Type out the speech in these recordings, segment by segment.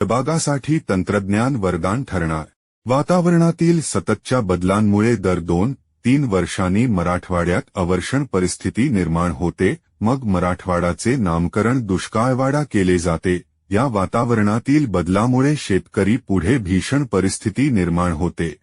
बागासाठी तंत्रज्ञान वरदान ठरणार. वातावरणातील सततच्या बदलांमुळे दर दोन तीन वर्षांनी मराठवाड्यात अवर्षण परिस्थिती निर्माण होते मग मराठवाडाचे नामकरण दुष्काळवाडा केले जाते. या वातावरणातील बदलामुळे शेतकरी पुढे भीषण परिस्थिती निर्माण होते.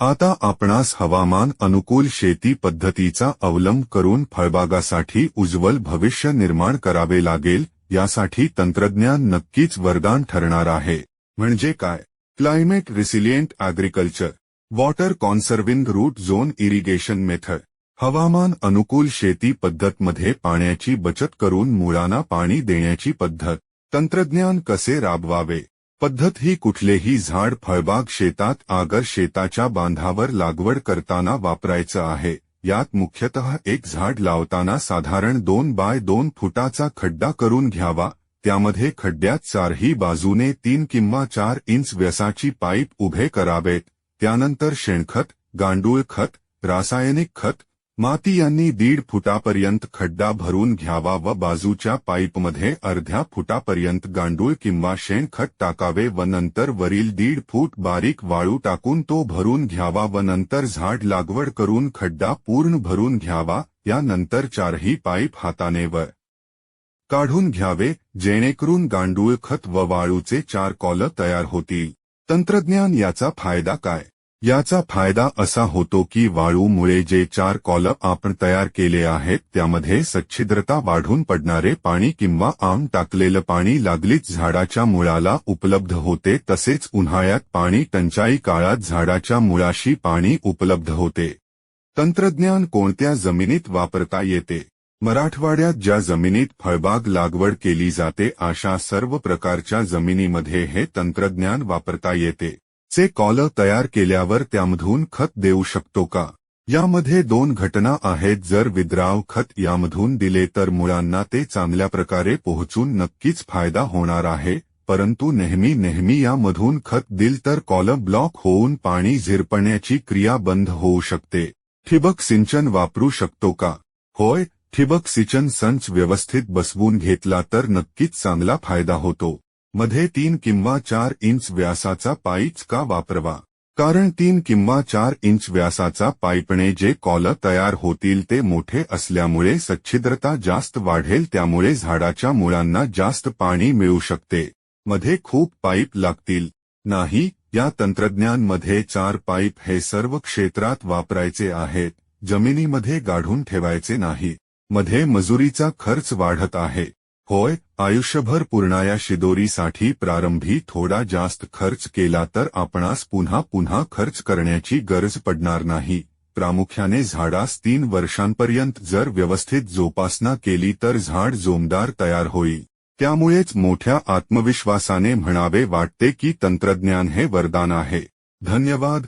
आता आपणास हवामान अनुकूल शेती पद्धतीचा अवलंब करून फळबागासाठी उज्ज्वल भविष्य निर्माण करावे लागेल यासाठी तंत्रज्ञान नक्कीच वरदान ठरणार आहे. म्हणजे काय? Climate resilient agriculture water conserving root zone irrigation method हवामान अनुकूल शेती पद्धतमध्ये पाण्याची बचत करून मुळांना पाणी देण्याची पद्धत. तंत्रज्ञान कसे राबवावे? पद्धत ही कुठलेही झाड, फळबाग, शेतात, आगर शेताच्या बांधावर लागवड करताना वापरायचं आहे. यात मुख्यतः एक झाड लावताना साधारण दोन बाय दोन फुटाचा खड्डा करून घ्यावा त्यामध्ये खड्ड्यात चारही बाजूने तीन किंवा चार इंच व्यासाची पाईप उभे करावेत त्यानंतर शेणखत गांडूळ खत रासायनिक खत माती यांनी दीड फुटापर्यंत खड्डा भरून घ्यावा व बाजूच्या पाईपमध्ये अर्ध्या फुटापर्यंत गांडूळ किंवा शेणखत टाकावे व नंतर वरील दीड फूट बारीक वाळू टाकून तो भरून घ्यावा व नंतर झाड लागवड करून खड्डा पूर्ण भरून घ्यावा यानंतर चारही पाईप हाताने व काढून घ्यावे जेणेकरून गांडूळ खत व वाळूचे चार कॉल तयार होतील. तंत्रज्ञान याचा फायदा काय? याचा फायदा असा होतो की वाळूमुळे जे चार कॉल आपण तयार केले आहेत त्यामध्ये सच्छिद्रता वाढून पडणारे पाणी किंवा आम टाकलेलं पाणी लागलीच झाडाच्या मुळाला उपलब्ध होते तसेच उन्हाळ्यात पाणी टंचाई काळात झाडाच्या मुळाशी पाणी उपलब्ध होते. तंत्रज्ञान कोणत्या जमिनीत वापरता येते? मराठवाड्यात ज्या जमिनीत फळबाग लागवड केली जाते अशा सर्व प्रकारच्या जमिनीमध्ये हे तंत्रज्ञान वापरता येते. चे कॉल तयार केल्यावर त्यामधून खत देऊ शकतो का? यामध्ये दोन घटना आहेत जर विद्राव खत यामधून दिले तर मुळांना ते चांगल्या प्रकारे पोहोचून नक्कीच फायदा होणार आहे परंतु नेहमी नेहमी यामधून खत दिल तर कॉलम ब्लॉक होऊन पाणी झिरपण्याची क्रिया बंद होऊ शकते. ठिबक सिंचन वापरू शकतो का? होय ठिबक सिंचन संच व्यवस्थित बसवून घेतला तर नक्कीच चांगला फायदा होतो. मध्ये तीन किंवा चार इंच व्यासाचा पाईच का वापरवा? कारण तीन किंवा चार इंच व्यासाचा पाईपणे जे कॉल तयार होतील ते मोठे असल्यामुळे सच्छिद्रता जास्त वाढेल त्यामुळे झाडाच्या मुळांना जास्त पाणी मिळू शकते. मध्ये खूप पाईप लागतील. नाही या तंत्रज्ञानमध्ये चार पाईप हे सर्व क्षेत्रात वापरायचे आहेत. जमिनीमध्ये गाढून ठेवायचे नाही. मध्ये मजुरीचा खर्च वाढत आहे. होय आयुष्यभर पुरणाया शिदोरीसाठी प्रारंभी थोडा जास्त खर्च केला तर आपणास पुन्हा पुन्हा खर्च करण्याची गरज पडणार नाही. प्रामुख्याने झाडास तीन वर्षांपर्यंत जर व्यवस्थित जोपासना केली तर झाड जोमदार तयार होईल. त्यामुळेच मोठ्या आत्मविश्वासाने म्हणावे वाटते की तंत्रज्ञान हे वरदान आहे. धन्यवाद.